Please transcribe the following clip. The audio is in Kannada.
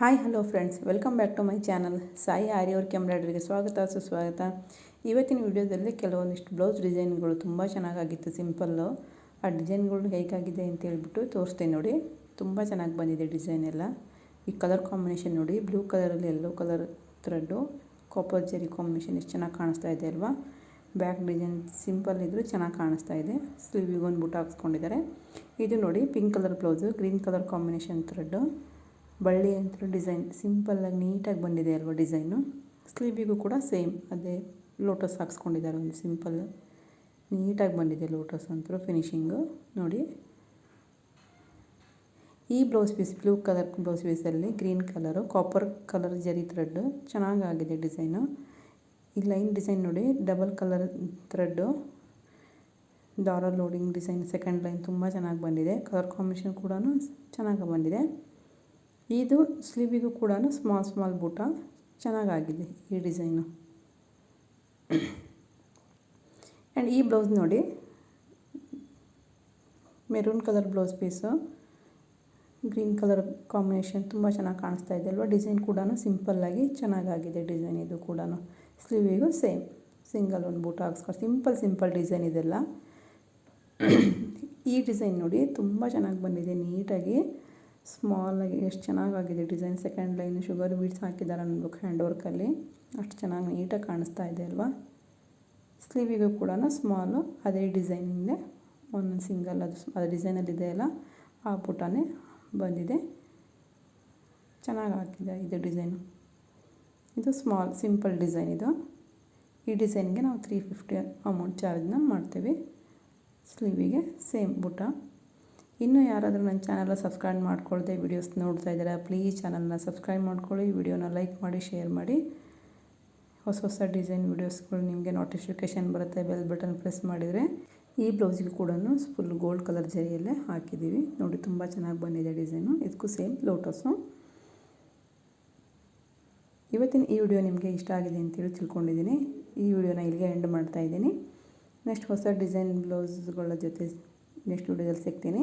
Hi, hello friends. Welcome back to my channel. Sai ಆರ್ಯವರ್ಕ್ ಎಂಬ್ರಾಯ್ಡ್ರಿಗೆ ಸ್ವಾಗತ, ಸುಸ್ವಾಗತ. ಇವತ್ತಿನ ವಿಡಿಯೋದಲ್ಲಿ ಕೆಲವೊಂದಿಷ್ಟು ಬ್ಲೌಸ್ ಡಿಸೈನ್ಗಳು ತುಂಬ ಚೆನ್ನಾಗಾಗಿತ್ತು ಸಿಂಪಲ್ಲು ಆ ಡಿಸೈನ್ಗಳು ಹೇಗಾಗಿದೆ ಅಂತ ಹೇಳ್ಬಿಟ್ಟು ತೋರಿಸ್ತೀನಿ ನೋಡಿ. ತುಂಬ ಚೆನ್ನಾಗಿ ಬಂದಿದೆ ಡಿಸೈನ್ ಎಲ್ಲ. ಈ ಕಲರ್ ಕಾಂಬಿನೇಷನ್ ನೋಡಿ, ಬ್ಲೂ ಕಲರಲ್ಲಿ yellow colour thread copper zari combination ಎಷ್ಟು ಚೆನ್ನಾಗಿ ಕಾಣಿಸ್ತಾ ಇದೆ ಅಲ್ವಾ? ಬ್ಯಾಕ್ ಡಿಸೈನ್ ಸಿಂಪಲ್ ಇದ್ದರೂ ಚೆನ್ನಾಗಿ ಕಾಣಿಸ್ತಾ ಇದೆ. ಸ್ಲೀವಿಗೆ ಒಂದು ಬುಟ್ಟ ಹಾಕ್ಸ್ಕೊಂಡಿದ್ದಾರೆ. ಇದು ನೋಡಿ pink colour blouse, green colour combination thread. ಬಳ್ಳಿ ಅಂತೂ ಡಿಸೈನ್ ಸಿಂಪಲ್ಲಾಗಿ ನೀಟಾಗಿ ಬಂದಿದೆ ಅಲ್ವಾ ಡಿಸೈನು? ಸ್ಲೀವಿಗೂ ಕೂಡ ಸೇಮ್, ಅದೇ ಲೋಟಸ್ ಹಾಕ್ಸ್ಕೊಂಡಿದ್ದಾರೆ ಒಂದು ಸಿಂಪಲ್, ನೀಟಾಗಿ ಬಂದಿದೆ ಲೋಟಸ್ ಅಂತೂ ಫಿನಿಶಿಂಗು. ನೋಡಿ, ಈ blouse piece, blue colour blouse ಪೀಸಲ್ಲಿ green colour copper colour zari thread ಚೆನ್ನಾಗಾಗಿದೆ ಡಿಸೈನು. ಈ ಲೈನ್ ಡಿಸೈನ್ ನೋಡಿ ಡಬಲ್ ಕಲರ್ ಥ್ರೆಡ್ಡು ದಾರ ಲೋಡಿಂಗ್ ಡಿಸೈನ್ ಸೆಕೆಂಡ್ ಲೈನ್ ತುಂಬ ಚೆನ್ನಾಗಿ ಬಂದಿದೆ. ಕಲರ್ ಕಾಂಬಿನೇಷನ್ ಕೂಡ ಚೆನ್ನಾಗಿ ಬಂದಿದೆ. ಇದು ಸ್ಲೀವಿಗೂ ಕೂಡ ಸ್ಮಾಲ್ ಸ್ಮಾಲ್ ಬೂಟ. ಚೆನ್ನಾಗಾಗಿದೆ ಈ ಡಿಸೈನು. ಆ್ಯಂಡ್ ಈ ಬ್ಲೌಸ್ ನೋಡಿ, maroon colour blouse piece, green colour combination ತುಂಬ ಚೆನ್ನಾಗಿ ಕಾಣಿಸ್ತಾ ಇದೆ ಅಲ್ವಾ? ಡಿಸೈನ್ ಕೂಡ ಸಿಂಪಲ್ಲಾಗಿ ಚೆನ್ನಾಗಾಗಿದೆ ಡಿಸೈನ್ ಇದು ಕೂಡ ಸ್ಲೀವಿಗೂ ಸೇಮ್, ಸಿಂಗಲ್ ಒಂದು ಬೂಟ ಹಾಕ್ಸ್ಕೊಂಡು ಸಿಂಪಲ್ ಸಿಂಪಲ್ ಡಿಸೈನ್ ಇದೆಲ್ಲ. ಈ ಡಿಸೈನ್ ನೋಡಿ ತುಂಬ ಚೆನ್ನಾಗಿ ಬಂದಿದೆ ನೀಟಾಗಿ. ಸ್ಮಾಲಾಗಿ ಎಷ್ಟು ಚೆನ್ನಾಗಾಗಿದೆ design second line sugar beads ಹಾಕಿದ್ದಾರೆ ಅನ್ಬೇಕು ಹ್ಯಾಂಡ್ ವರ್ಕಲ್ಲಿ ಅಷ್ಟು ಚೆನ್ನಾಗಿ ನೀಟಾಗಿ ಕಾಣಿಸ್ತಾ ಇದೆ ಅಲ್ವಾ? ಸ್ಲೀವಿಗೂ ಕೂಡ ಸ್ಮಾಲು ಅದೇ ಡಿಸೈನಿಂದೆ ಒಂದೊಂದು ಸಿಂಗಲ್ ಅದು ಅದು ಡಿಸೈನಲ್ಲಿದೆ ಅಲ್ಲ ಆ ಪುಟನೇ ಬಂದಿದೆ. ಚೆನ್ನಾಗಿ ಹಾಕಿದೆ ಇದು ಡಿಸೈನು ಇದು ಸ್ಮಾಲ್ ಸಿಂಪಲ್ ಡಿಸೈನ್ ಇದು. ಈ ಡಿಸೈನ್ಗೆ ನಾವು ತ್ರೀ ಫಿಫ್ಟಿ ಅಮೌಂಟ್ ಚಾರ್ಜ್ನ ಮಾಡ್ತೇವೆ. ಸ್ಲೀವಿಗೆ ಸೇಮ್ ಬುಟ್ಟ ಇನ್ನೂ ಯಾರಾದರೂ ನನ್ನ ಚಾನಲ್ನ ಸಬ್ಸ್ಕ್ರೈಬ್ ಮಾಡ್ಕೊಳ್ಳದೆ ವೀಡಿಯೋಸ್ ನೋಡ್ತಾ ಇದ್ದಾರೆ ಪ್ಲೀಸ್ ಚಾನಲ್ನ ಸಬ್ಸ್ಕ್ರೈಬ್ ಮಾಡ್ಕೊಳ್ಳಿ ವಿಡಿಯೋನ ಲೈಕ್ ಮಾಡಿ ಶೇರ್ ಮಾಡಿ. ಹೊಸ ಹೊಸ ಡಿಸೈನ್ ವೀಡಿಯೋಸ್ಗಳು ನಿಮಗೆ ನೋಟಿಫಿಕೇಷನ್ ಬರುತ್ತೆ ಬೆಲ್ ಬಟನ್ ಪ್ರೆಸ್ ಮಾಡಿದರೆ. ಈ ಬ್ಲೌಸಿಗೆ ಕೂಡ ಫುಲ್ ಗೋಲ್ಡ್ ಕಲರ್ ಜರಿಯಲ್ಲೇ ಹಾಕಿದ್ದೀವಿ. ನೋಡಿ, ತುಂಬ ಚೆನ್ನಾಗಿ ಬಂದಿದೆ ಡಿಸೈನು ಇದಕ್ಕೂ ಸೇಮ್ ಲೋಟಸ್ಸು ಇವತ್ತಿನ ಈ ವಿಡಿಯೋ ನಿಮಗೆ ಇಷ್ಟ ಆಗಿದೆ ಅಂತೇಳಿ ತಿಳ್ಕೊಂಡಿದ್ದೀನಿ. ಈ ವಿಡಿಯೋನ ಇಲ್ಲಿಗೆ ಎಂಡ್ ಮಾಡ್ತಾ ಇದ್ದೀನಿ. ನೆಕ್ಸ್ಟ್ ಹೊಸ ಡಿಸೈನ್ ಬ್ಲೌಸ್ಗಳ ಜೊತೆ ನೆಕ್ಸ್ಟ್ ವಿಡಿಯೋದಲ್ಲಿ ಸಿಗ್ತೀನಿ.